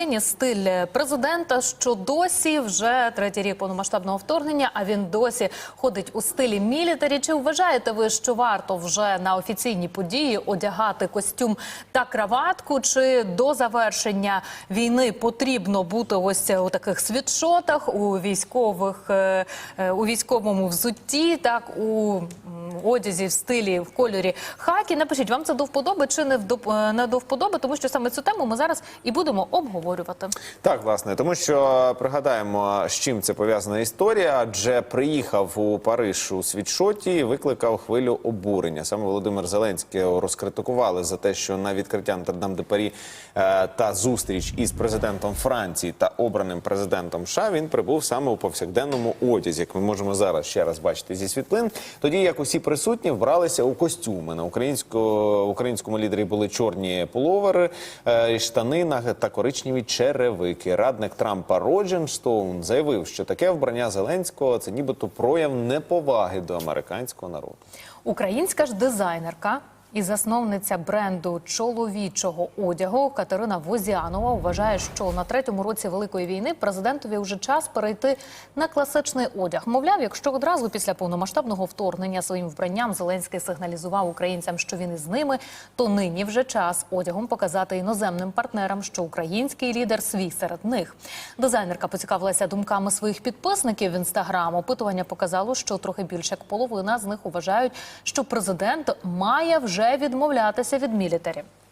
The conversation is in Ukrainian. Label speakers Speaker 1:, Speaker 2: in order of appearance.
Speaker 1: Стиль президента, що досі вже третій рік повномасштабного вторгнення, а він досі ходить у стилі мілітарі. Чи вважаєте ви, що варто вже на офіційні події одягати костюм та краватку? Чи до завершення війни потрібно бути ось у таких світшотах, у військових е, е, у військовому взутті, так у одязі в стилі в кольорі хакі? Напишіть, вам це до вподоби чи не е, до вподоби, тому що саме цю тему ми зараз і будемо обговорювати.
Speaker 2: Так, власне, тому що пригадаємо, з чим це пов'язана історія, адже приїхав у Париж у світшоті і викликав хвилю обурення. Саме Володимир Зеленський розкритикували за те, що на відкриття Нотр-Дам де Парі е, та зустріч із президентом Франції та обраним президентом США він прибув саме у повсякденному одязі, як ми можемо зараз ще раз бачити зі світлин. Тоді як усі присутні вбралися у костюми на українсько українському лідері були чорні пуловери, е, штанина та коричневі черевики. Радник Трампа Роджен Стоун заявив, що таке вбрання Зеленського це нібито прояв неповаги до американського народу.
Speaker 1: Українська ж дизайнерка і засновниця бренду чоловічого одягу Катерина Возянова вважає, що на третьому році великої війни президентові вже час перейти на класичний одяг. Мовляв, якщо одразу після повномасштабного вторгнення своїм вбранням Зеленський сигналізував українцям, що він із ними, то нині вже час одягом показати іноземним партнерам, що український лідер свій серед них. Дизайнерка поцікавилася думками своїх підписників в інстаграм. Опитування показало, що трохи більше як половина з них вважають, що президент має вже відмовлятися від мілітарі.